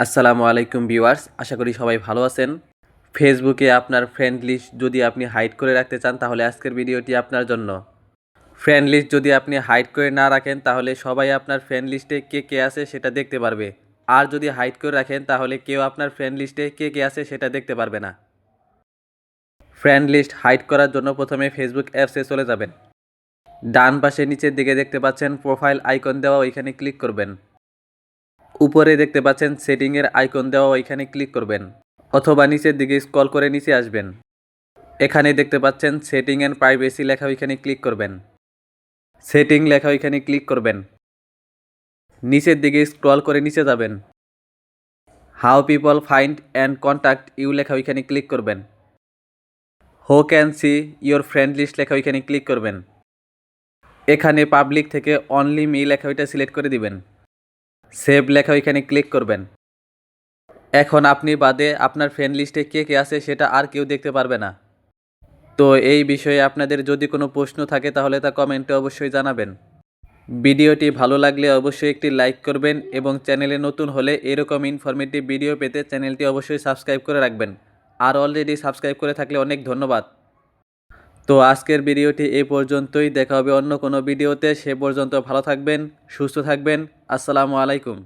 আসসালামু আলাইকুম ভিউয়ার্স, আশা করি সবাই ভালো আছেন। ফেসবুকে আপনার ফ্রেন্ড লিস্ট যদি আপনি হাইড করে রাখতে চান, তাহলে আজকের ভিডিওটি আপনার জন্য। ফ্রেন্ড লিস্ট যদি আপনি হাইড করে না রাখেন, তাহলে সবাই আপনার ফ্রেন্ড লিস্টে কে কে আছে সেটা দেখতে পারবে। আর যদি হাইড করে রাখেন, তাহলে কেউ আপনার ফ্রেন্ড লিস্টে কে কে আছে সেটা দেখতে পারবে না। ফ্রেন্ড লিস্ট হাইড করার জন্য প্রথমে ফেসবুক অ্যাপসে চলে যাবেন। ডান পাশে নিচের দিকে দেখতে পাচ্ছেন প্রোফাইল আইকন দেওয়া, ওইখানে ক্লিক করবেন। উপরে দেখতে পাচ্ছেন সেটিংয়ের আইকন দেওয়া ওইখানে ক্লিক করবেন, অথবা নিচের দিকে স্ক্রল করে নিচে আসবেন। এখানে দেখতে পাচ্ছেন সেটিং অ্যান্ড প্রাইভেসি লেখা ওইখানে ক্লিক করবেন। সেটিং লেখা ওইখানে ক্লিক করবেন। নিচের দিকে স্ক্রল করে নিচে যাবেন। How people find and contact you লেখা ওইখানে ক্লিক করবেন। Who can see your friend list লেখা ওইখানে ক্লিক করবেন। এখানে পাবলিক থেকে অনলি মি লেখা ওইটা সিলেক্ট করে দিবেন। সেভ লেখা ওইখানে ক্লিক করবেন। এখন আপনি বাদে আপনার ফ্রেন্ড লিস্টে কে কে আছে সেটা আর কেউ দেখতে পারবে না। তো এই বিষয়ে আপনাদের যদি কোনো প্রশ্ন থাকে তাহলে তা কমেন্টে অবশ্যই জানাবেন। ভিডিওটি ভালো লাগলে অবশ্যই একটি লাইক করবেন এবং চ্যানেলে নতুন হলে এরকম ইনফরমেটিভ ভিডিও পেতে চ্যানেলটি অবশ্যই সাবস্ক্রাইব করে রাখবেন। আর অলরেডি সাবস্ক্রাইব করে থাকলে অনেক ধন্যবাদ। তো আজকের ভিডিওটি এই পর্যন্তই। দেখা হবে অন্য কোনো ভিডিওতে। সে পর্যন্ত ভালো থাকবেন, সুস্থ থাকবেন। আসসালামু আলাইকুম।